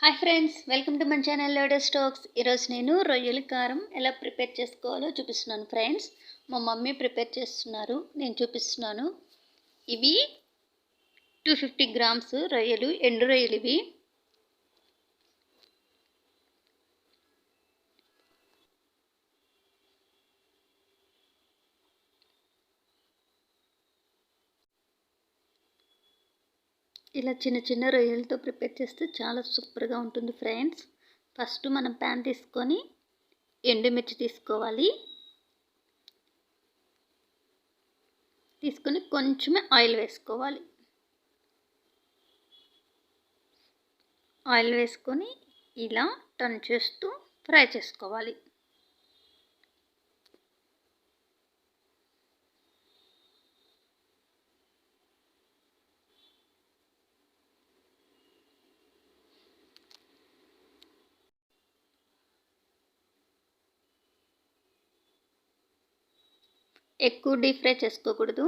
Hi friends welcome to మన channel లోడో stocks. ఈరోజు నేను రొయ్యల కారం ఎలా ప్రిపేర్ చేసుకోవాలో చూపిస్తున్నాను ఫ్రెండ్స్. మా మమ్మీ ప్రిపేర్ చేస్తున్నారు నేను చూపిస్తున్నాను. ఇవి టూ ఫిఫ్టీ గ్రామ్స్ రొయ్యలు ఎండు రొయ్యలు ఇవి. ఇలా చిన్న చిన్న రొయ్యలతో ప్రిపేర్ చేస్తే చాలా సూపర్గా ఉంటుంది ఫ్రెండ్స్. ఫస్ట్ మనం ప్యాన్ తీసుకొని ఎండుమిర్చి తీసుకోవాలి. తీసుకొని కొంచెమే ఆయిల్ వేసుకోవాలి. ఆయిల్ వేసుకొని ఇలా టర్న్ చేస్తూ ఫ్రై చేసుకోవాలి. ఎక్కువ డీప్ ఫ్రై చేసుకోకూడదు.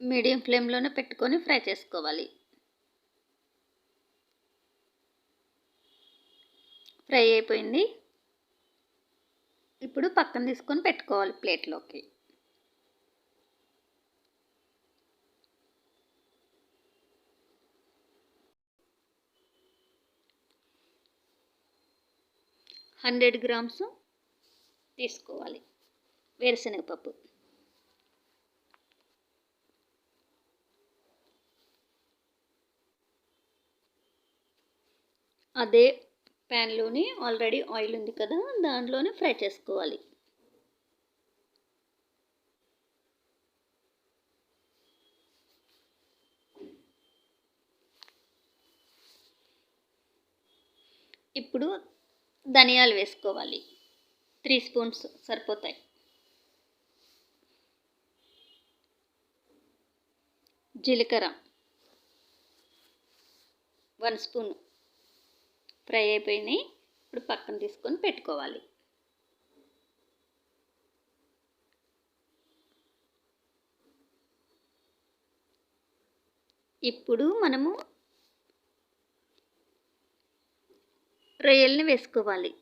మీడియం ఫ్లేమ్లోనే పెట్టుకొని ఫ్రై చేసుకోవాలి. ఫ్రై అయిపోయింది. ఇప్పుడు పక్కన తీసుకొని పెట్టుకోవాలి ప్లేట్లోకి. హండ్రెడ్ గ్రామ్స్ తీసుకోవాలి వేరుశనగ పప్పు అదే ప్యాన్లోని ఆల్రెడీ ఆయిల్ ఉంది కదా దాంట్లోనే ఫ్రై చేసుకోవాలి. ఇప్పుడు ధనియాలు వేసుకోవాలి. త్రీ స్పూన్స్ సరిపోతాయి. జీలకర్ర వన్ స్పూన్ ఫ్రై అయిపోయినాయి. ఇప్పుడు పక్కన తీసుకొని పెట్టుకోవాలి. ఇప్పుడు మనము రొయ్యల్ని వేసుకోవాలి.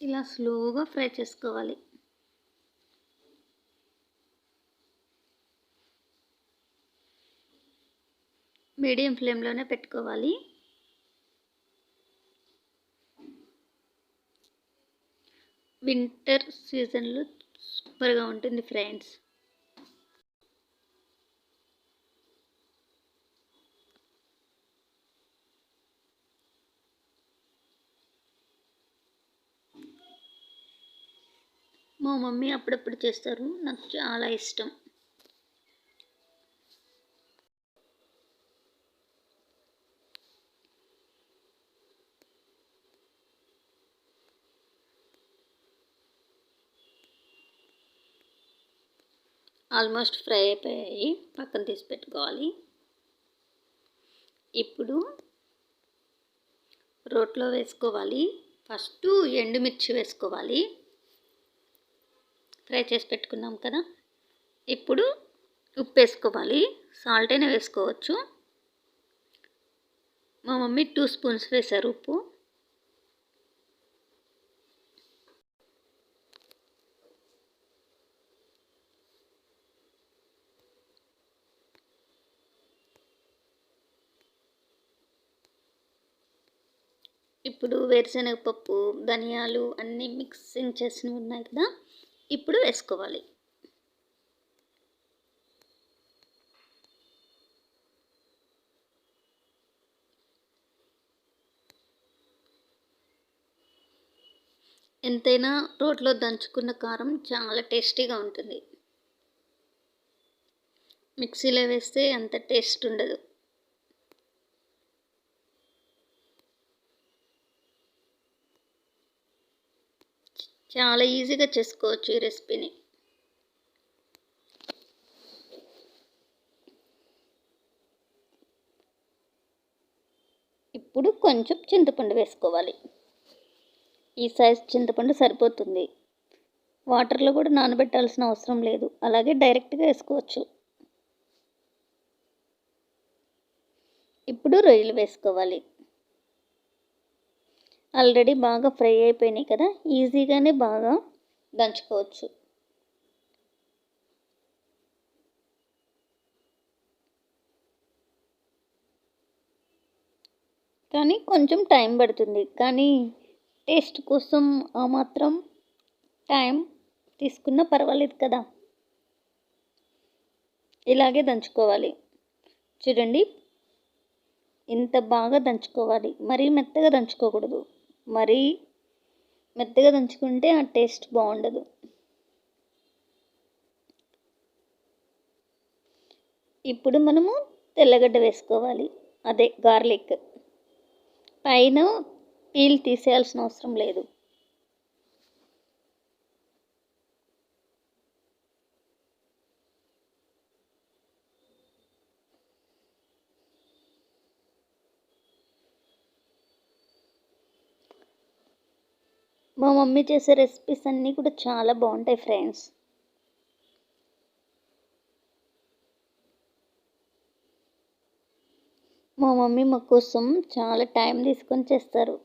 ఇలా స్లోగా ఫ్రై చేసుకోవాలి. మీడియం ఫ్లేమ్లోనే పెట్టుకోవాలి. వింటర్ సీజన్లో సూపర్గా ఉంటుంది ఫ్రెండ్స్. మా మమ్మీ అప్పుడప్పుడు చేస్తారు. నాకు చాలా ఇష్టం. ఆల్మోస్ట్ ఫ్రై అయిపోయాయి. పక్కన తీసి పెట్టుకోవాలి. ఇప్పుడు రోట్లో వేసుకోవాలి. ఫస్ట్ ఎండుమిర్చి వేసుకోవాలి. ఫ్రై చేసి పెట్టుకున్నాం కదా. ఇప్పుడు ఉప్పు వేసుకోవాలి. సాల్ట్ అయినా వేసుకోవచ్చు. మా మమ్మీ టూ స్పూన్స్ వేశారు ఉప్పు. ఇప్పుడు వేరుశనగపప్పు ధనియాలు అన్నీ మిక్సింగ్ చేసినవి ఉన్నాయి కదా ఇప్పుడు వేసుకోవాలి. ఎంతైనా రోట్లో దంచుకున్న కారం చాలా టేస్టీగా ఉంటుంది. మిక్సీలో వేస్తే అంత టేస్ట్ ఉండదు. చాలా ఈజీగా చేసుకోవచ్చు ఈ రెసిపీని. ఇప్పుడు కొంచెం చింతపండు వేసుకోవాలి. ఈ సైజ్ చింతపండు సరిపోతుంది. వాటర్లో కూడా నానబెట్టాల్సిన అవసరం లేదు. అలాగే డైరెక్ట్గా వేసుకోవచ్చు. ఇప్పుడు రొయ్యలు వేసుకోవాలి. ఆల్రెడీ బాగా ఫ్రై అయిపోయినాయి కదా ఈజీగానే బాగా దంచుకోవచ్చు. కానీ కొంచెం టైం పడుతుంది కానీ టేస్ట్ కోసం ఆ మాత్రం టైం తీసుకున్నా పర్వాలేదు కదా. ఇలాగే దంచుకోవాలి. చూడండి ఇంత బాగా దంచుకోవాలి మరీ మెత్తగా దంచుకోకూడదు. మరీ మెత్తగా దంచుకుంటే ఆ టేస్ట్ బాగుండదు. ఇప్పుడు మనము తెల్లగడ్డ వేసుకోవాలి. అదే గార్లిక్. పైన పీల్ తీసేయాల్సిన అవసరం లేదు. మా మమ్మీ చేసే రెసిపీస్ అన్నీ కూడా చాలా బాగుంటాయి ఫ్రెండ్స్ మా మమ్మీ మా కోసం చాలా టైం తీసుకొని చేస్తారు.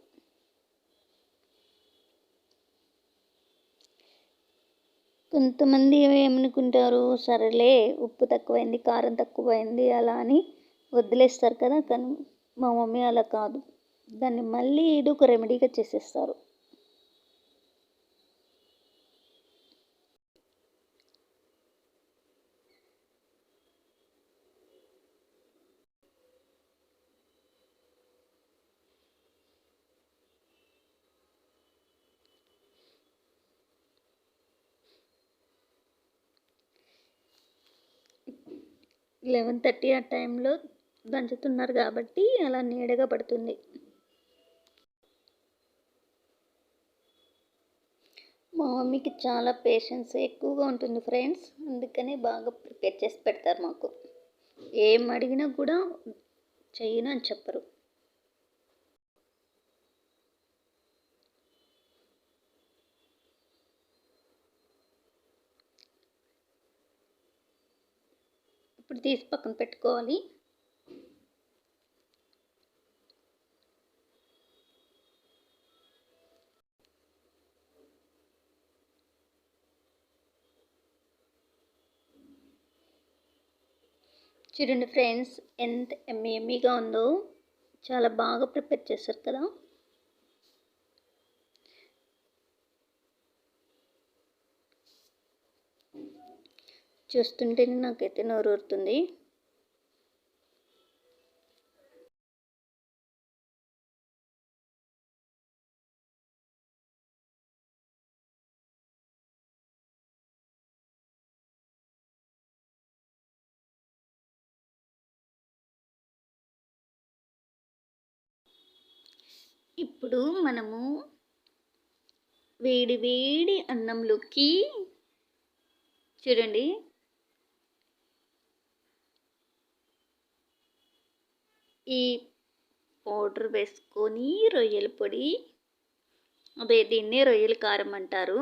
కొంతమంది ఏమనుకుంటారు సరేలే ఉప్పు తక్కువైంది కారం తక్కువైంది అలా అని వదిలేస్తారు కదా కానీ మా మమ్మీ అలా కాదు. దాన్ని మళ్ళీ ఏదో ఒక రెమెడీగా చేసేస్తారు. లెవెన్ థర్టీ ఆ టైంలో దంచుతున్నారు కాబట్టి అలా నీడగా పడుతుంది. మా మమ్మీకి చాలా పేషెన్స్ ఎక్కువగా ఉంటుంది ఫ్రెండ్స్. అందుకనే బాగా ప్రిపేర్ చేసి పెడతారు మాకు. ఏం అడిగినా కూడా చెయ్యను అని చెప్పరు. ఇప్పుడు తీసి పక్కన పెట్టుకోవాలి. చూడండి ఫ్రెండ్స్ ఎంత ఎమ్మి ఉందో. చాలా బాగా ప్రిపేర్ చేశారు కదా. చూస్తుంటేనే నాకైతే నోరూరుతుంది. ఇప్పుడు మనము వేడి వేడి అన్నంలోకి చూడండి. ఈ పౌడర్ వేసుకొని రొయ్యల పొడి అదే దీన్నే రొయ్యల కారం అంటారు.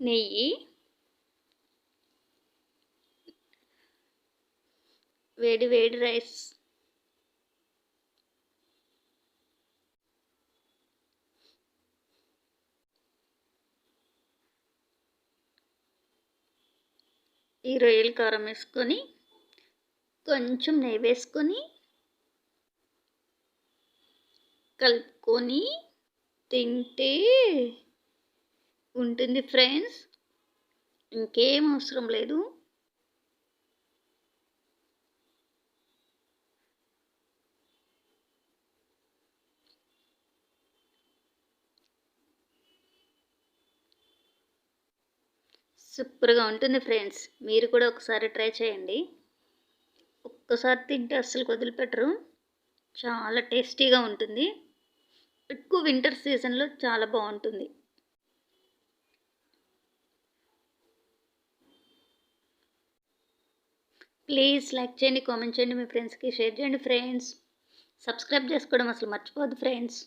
నెయ్యి వేడి వేడి రైస్ ఈ రొయ్యల కారం వేసుకొని కొంచెం నెయ్యి వేసుకొని కలుపుకొని తింటే ఉంటుంది ఫ్రెండ్స్. ఇంకేం అవసరం లేదు. సూపర్గా ఉంటుంది ఫ్రెండ్స్. మీరు కూడా ఒకసారి ట్రై చేయండి. ఒక్కసారి తింటే అస్సలు వదిలిపెట్టరు. చాలా టేస్టీగా ఉంటుంది. ఎక్కువ వింటర్ సీజన్లో చాలా బాగుంటుంది. ప్లీజ్ లైక్ చేయండి కామెంట్ చేయండి మీ ఫ్రెండ్స్కి షేర్ చేయండి ఫ్రెండ్స్. సబ్స్క్రైబ్ చేసుకోవడం అసలు మర్చిపోద్దు ఫ్రెండ్స్.